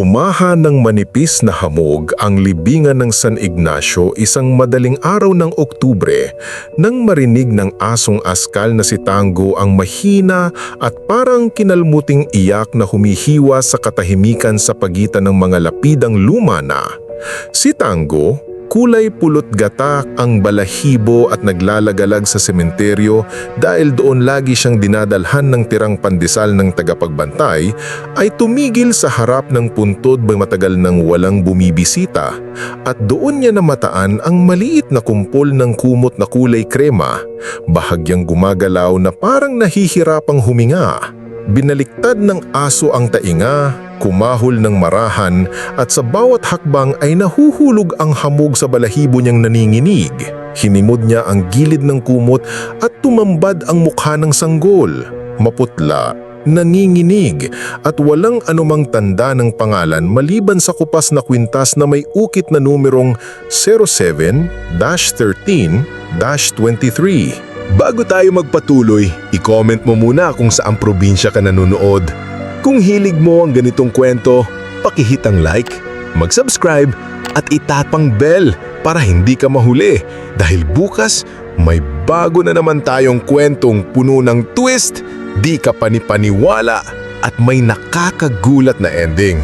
Bumaha ng manipis na hamog ang libingan ng San Ignacio isang madaling araw ng Oktubre nang marinig ng asong askal na si Tango ang mahina at parang kinalmuting iyak na humihiwa sa katahimikan sa pagitan ng mga lapidang luma na. Si Tango, kulay pulot gata ang balahibo at naglalagalag sa sementeryo dahil doon lagi siyang dinadalhan ng tirang pandesal ng tagapagbantay, ay tumigil sa harap ng puntod may matagal nang walang bumibisita at doon niya namataan ang maliit na kumpol ng kumot na kulay krema, bahagyang gumagalaw na parang nahihirapang huminga. Binaliktad ng aso ang tainga, kumahol ng marahan at sa bawat hakbang ay nahuhulog ang hamog sa balahibo niyang naninginig. Hinimod niya ang gilid ng kumot at tumambad ang mukha ng sanggol. Maputla, nanginginig at walang anumang tanda ng pangalan maliban sa kupas na kwintas na may ukit na numerong 07-13-23. Bago tayo magpatuloy, i-comment mo muna kung saang probinsya ka nanonood. Kung hilig mo ang ganitong kwento, pakihit ang like, mag-subscribe at itapang bell para hindi ka mahuli dahil bukas may bago na naman tayong kwentong puno ng twist, di ka panipaniwala at may nakakagulat na ending.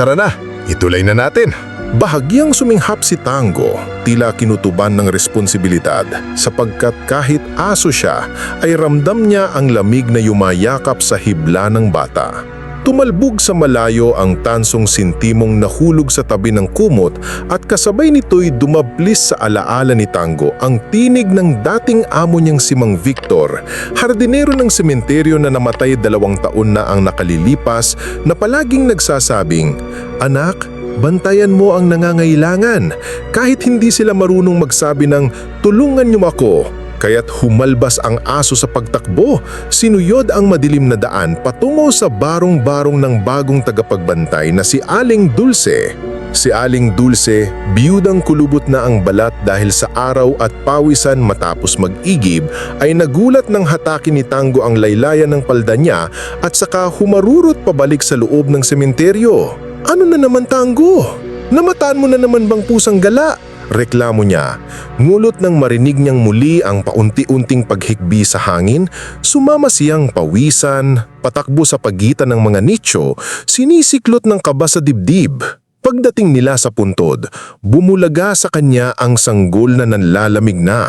Tara na, ituloy na natin! Bahagyang suminghap si Tango, tila kinutuban ng responsibilidad sapagkat kahit aso siya ay ramdam niya ang lamig na yumayakap sa hibla ng bata. Tumalbog sa malayo ang tansong sintimong nahulog sa tabi ng kumot at kasabay nito'y dumablis sa alaala ni Tango ang tinig ng dating amo niyang si Mang Victor, hardinero ng sementeryo na namatay dalawang taon na ang nakalilipas na palaging nagsasabing, Anak, Bantayan mo ang nangangailangan kahit hindi sila marunong magsabi ng tulungan niyo ako. Kaya't humalbas ang aso sa pagtakbo, sinuyod ang madilim na daan patungo sa barong-barong ng bagong tagapagbantay na si Aling Dulce. Si Aling Dulce, biyudang kulubot na ang balat dahil sa araw at pawisan matapos mag-igib, ay nagulat ng hatakin ni Tango ang laylayan ng palda niya at saka humarurot pabalik sa loob ng sementeryo. Ano na naman Tango? Namataan mo na naman bang pusang gala? Reklamo niya. Ngulot nang marinig niyang muli ang paunti-unting paghikbi sa hangin, sumama siyang pawisan, patakbo sa pagitan ng mga nicho, sinisiklot ng kaba sa dibdib. Pagdating nila sa puntod, bumulaga sa kanya ang sanggol na nanlalamig na,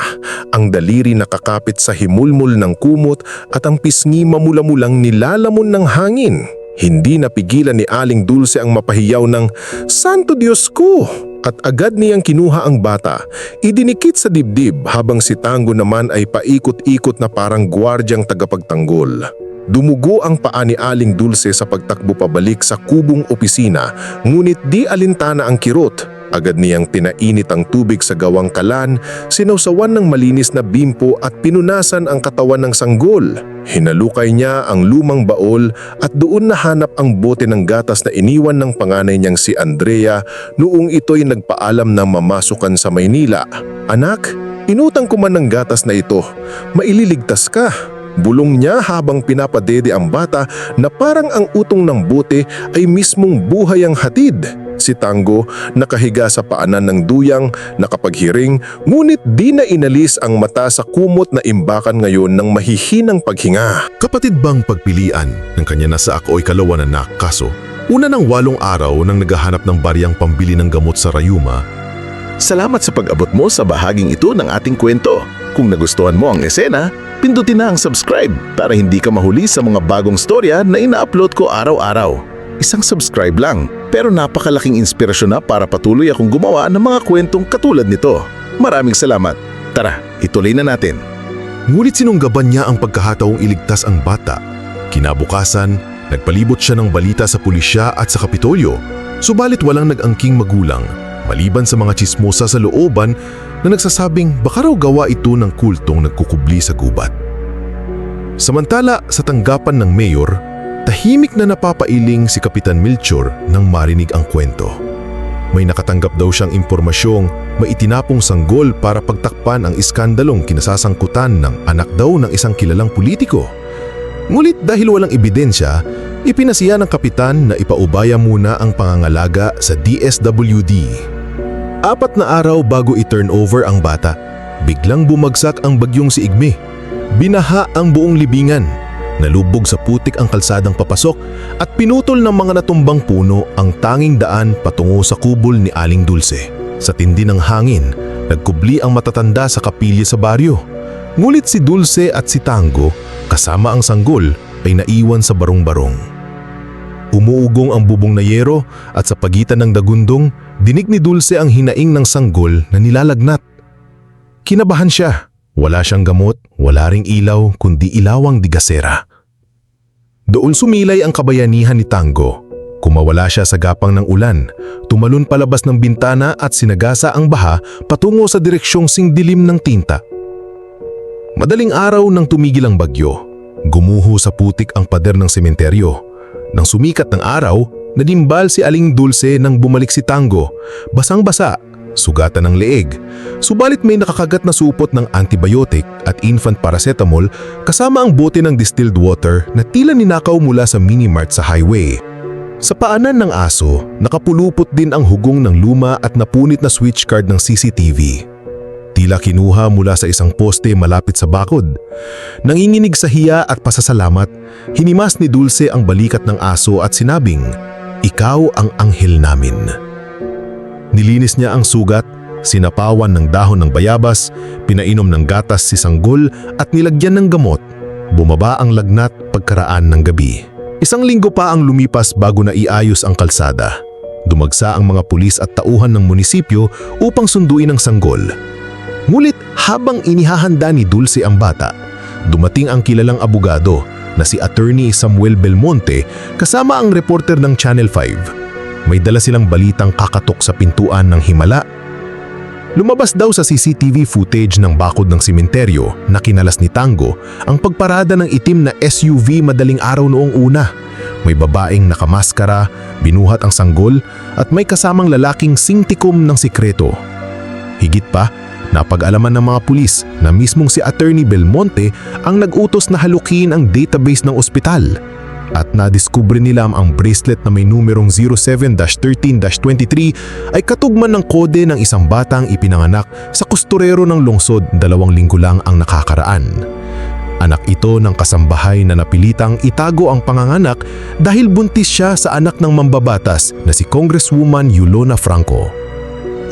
ang daliri nakakapit sa himulmul ng kumot at ang pisngi mamula-mulang nilalamon ng hangin. Hindi napigilan ni Aling Dulce ang mapahiyaw ng, Santo Diyos ko! At agad niyang kinuha ang bata, idinikit sa dibdib habang si Tango naman ay paikot-ikot na parang gwardyang tagapagtanggol. Dumugo ang paa ni Aling Dulce sa pagtakbo pabalik sa kubong opisina, ngunit di alintana ang kirot. Agad niyang pinainit ang tubig sa gawang kalan, sinausawan ng malinis na bimpo at pinunasan ang katawan ng sanggol. Hinalukay niya ang lumang baol at doon nahanap ang bote ng gatas na iniwan ng panganay niyang si Andrea noong ito'y nagpaalam na mamasukan sa Maynila. Anak, inutang ko man ng gatas na ito. Maililigtas ka. Bulong niya habang pinapadede ang bata na parang ang utong ng bote ay mismong buhay ang hatid. Si Tango nakahiga sa paanan ng duyang, nakapaghiring, ngunit di na inalis ang mata sa kumot na imbakan ngayon ng mahihinang paghinga. Kapatid bang pagpilian ng kanya na sa ako ay kalawa na anak kaso una ng walong araw nang naghahanap ng bariyang pambili ng gamot sa Rayuma, Salamat sa pag-abot mo sa bahaging ito ng ating kwento. Kung nagustuhan mo ang esena, pindutin na ang subscribe para hindi ka mahuli sa mga bagong storya na ina-upload ko araw-araw. Isang subscribe lang, pero napakalaking inspirasyon na para patuloy akong gumawa ng mga kwentong katulad nito. Maraming salamat. Tara, ituloy na natin. ngunit sinunggaban niya ang pagkahataong iligtas ang bata. Kinabukasan, nagpalibot siya ng balita sa pulisya at sa kapitolyo, subalit walang nag-angking magulang, maliban sa mga chismosa sa looban na nagsasabing baka raw gawa ito ng kultong nagkukubli sa gubat. Samantala, sa tanggapan ng mayor, tahimik na napapailing si Kapitan Melchor nang marinig ang kwento. May nakatanggap daw siyang impormasyong may itinapong sanggol para pagtakpan ang iskandalong kinasasangkutan ng anak daw ng isang kilalang politiko. Ngunit dahil walang ebidensya, Ipinasiya ng kapitan na ipaubaya muna ang pangangalaga sa DSWD. Apat na araw bago i-turn over ang bata, biglang bumagsak ang bagyong si Igme. Binaha ang buong libingan. Nalubog sa putik ang kalsadang papasok at pinutol ng mga natumbang puno ang tanging daan patungo sa kubol ni Aling Dulce. Sa tindi ng hangin, nagkubli ang matatanda sa kapilya sa baryo. Ngulit si Dulce at si Tango, kasama ang sanggol, ay naiwan sa barong-barong. Umuugong ang bubong na yero at sa pagitan ng dagundong, dinig ni Dulce ang hinaing ng sanggol na nilalagnat. Kinabahan siya. Wala siyang gamot, wala ring ilaw, kundi ilawang digasera. Doon sumilay ang kabayanihan ni Tango. Kumawala siya sa gapang ng ulan, tumalon palabas ng bintana at sinagasa ang baha patungo sa direksyong singdilim ng tinta. Madaling araw nang tumigil ang bagyo, gumuho sa putik ang pader ng sementeryo. Nang sumikat ng araw, nadimbal si Aling Dulce nang bumalik si Tango, basang-basa, sugatan ng leeg. Subalit may nakakagat na supot ng antibiotic at infant paracetamol kasama ang bote ng distilled water na tila ninakaw mula sa minimart sa highway. Sa paanan ng aso, nakapulupot din ang hugong ng luma at napunit na switch card ng CCTV. Tila kinuha mula sa isang poste malapit sa bakod. Nanginginig sa hiya at pasasalamat, hinimas ni Dulce ang balikat ng aso at sinabing, Ikaw ang anghel namin. Nilinis niya ang sugat, sinapawan ng dahon ng bayabas, pinainom ng gatas si Sanggol at nilagyan ng gamot. Bumaba ang lagnat pagkaraan ng gabi. Isang linggo pa ang lumipas bago na iayos ang kalsada. Dumagsa ang mga pulis at tauhan ng munisipyo upang sunduin ang sanggol. Ngunit habang inihahanda ni Dulce ang bata, dumating ang kilalang abogado na si Attorney Samuel Belmonte kasama ang reporter ng Channel 5. May dala silang balitang kakatok sa pintuan ng himala. Lumabas daw sa CCTV footage ng bakod ng simenteryo na kinalas ni Tango ang pagparada ng itim na SUV madaling araw noong una. May babaeng nakamaskara, binuhat ang sanggol at may kasamang lalaking singtikom ng sikreto. Higit pa, napag-alaman ng mga pulis na mismong si Attorney Belmonte ang nag-utos na halukin ang database ng ospital at nadiskubre nila ang bracelet na may numerong 07-13-23 ay katugman ng kode ng isang batang ipinanganak sa kusturero ng lungsod dalawang linggo lang ang nakakaraan. Anak ito ng kasambahay na napilitang itago ang panganganak dahil buntis siya sa anak ng mambabatas na si Congresswoman Yulona Franco.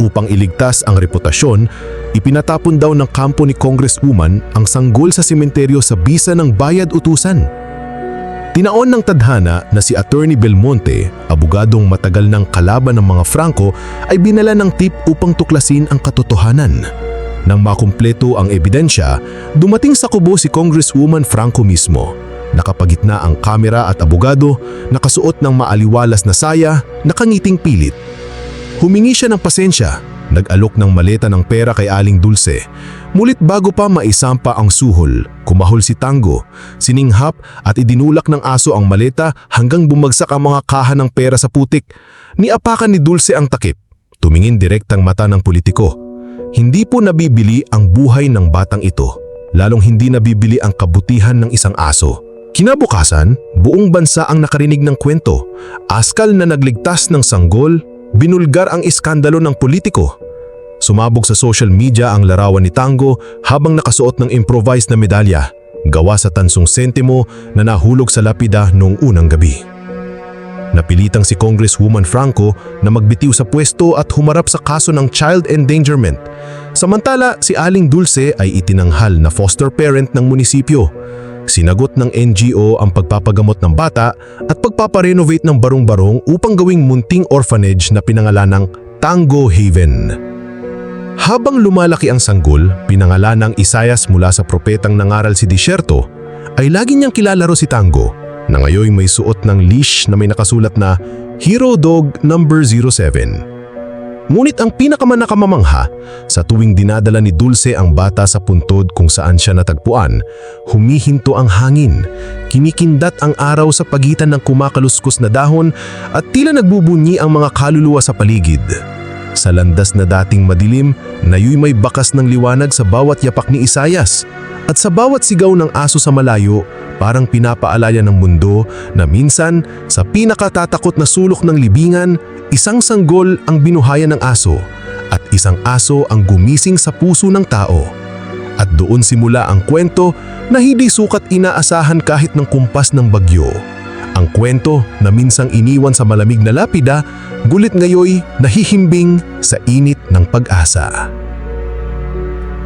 Upang iligtas ang reputasyon, ipinatapon daw ng kampo ni Congresswoman ang sanggol sa simenteryo sa bisa ng bayad utusan. Tinaon ng tadhana na si Attorney Belmonte, abogadong matagal ng kalaban ng mga Franco, ay binala ng tip upang tuklasin ang katotohanan. Nang makumpleto ang ebidensya, dumating sa kubo si Congresswoman Franco mismo. Nakapagitna ang kamera at abogado, nakasuot ng maaliwalas na saya, nakangiting pilit. Humingi siya ng pasensya, nag-alok ng maleta ng pera kay Aling Dulce. Mulit bago pa maisampa ang suhol, kumahol si Tango, sininghap at idinulak ng aso ang maleta hanggang bumagsak ang mga kaha ng pera sa putik. Niapakan ni Dulce ang takip. Tumingin direktang mata ng politiko. Hindi po nabibili ang buhay ng batang ito, lalong hindi nabibili ang kabutihan ng isang aso. Kinabukasan, buong bansa ang nakarinig ng kwento. Askal na nagligtas ng sanggol, binulgar ang iskandalo ng politiko. Sumabog sa social media ang larawan ni Tango habang nakasuot ng improvised na medalya, gawa sa tansong sentimo na nahulog sa lapida noong unang gabi. Napilitang si Congresswoman Franco na magbitiw sa pwesto at humarap sa kaso ng child endangerment. Samantala, si Aling Dulce ay itinanghal na foster parent ng munisipyo. Sinagot ng NGO ang pagpapagamot ng bata at pagpaparenovate ng barong-barong upang gawing munting orphanage na pinangalan ng Tango Haven. Habang lumalaki ang sanggol, pinangalan ng Isayas mula sa propetang nangaral si Disyerto, ay lagi niyang kilalaro si Tango na ngayon may suot ng leash na may nakasulat na Hero Dog Number 07. Ngunit ang pinakamanakamamangha, sa tuwing dinadala ni Dulce ang bata sa puntod kung saan siya natagpuan, humihinto ang hangin, kinikindat ang araw sa pagitan ng kumakaluskos na dahon at tila nagbubunyi ang mga kaluluwa sa paligid. Sa landas na dating madilim, nayoy may bakas ng liwanag sa bawat yapak ni Isayas. At sa bawat sigaw ng aso sa malayo, parang pinapaalala ng mundo na minsan sa pinakatatakot na sulok ng libingan, isang sanggol ang binuhayan ng aso at isang aso ang gumising sa puso ng tao. At doon simula ang kwento na hindi sukat inaasahan kahit ng kumpas ng bagyo. Ang kwento na minsang iniwan sa malamig na lapida, gulit ngayoy nahihimbing sa init ng pag-asa.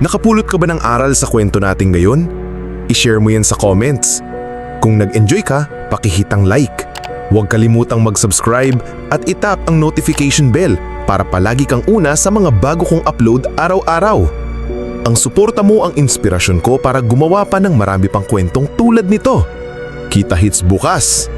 Nakapulot ka ba ng aral sa kwento natin ngayon? I-share mo yan sa comments. Kung nag-enjoy ka, pakihitang like. Huwag kalimutang mag-subscribe at itap ang notification bell para palagi kang una sa mga bago kong upload araw-araw. Ang suporta mo ang inspirasyon ko para gumawa pa ng marami pang kwentong tulad nito. Kita hits bukas!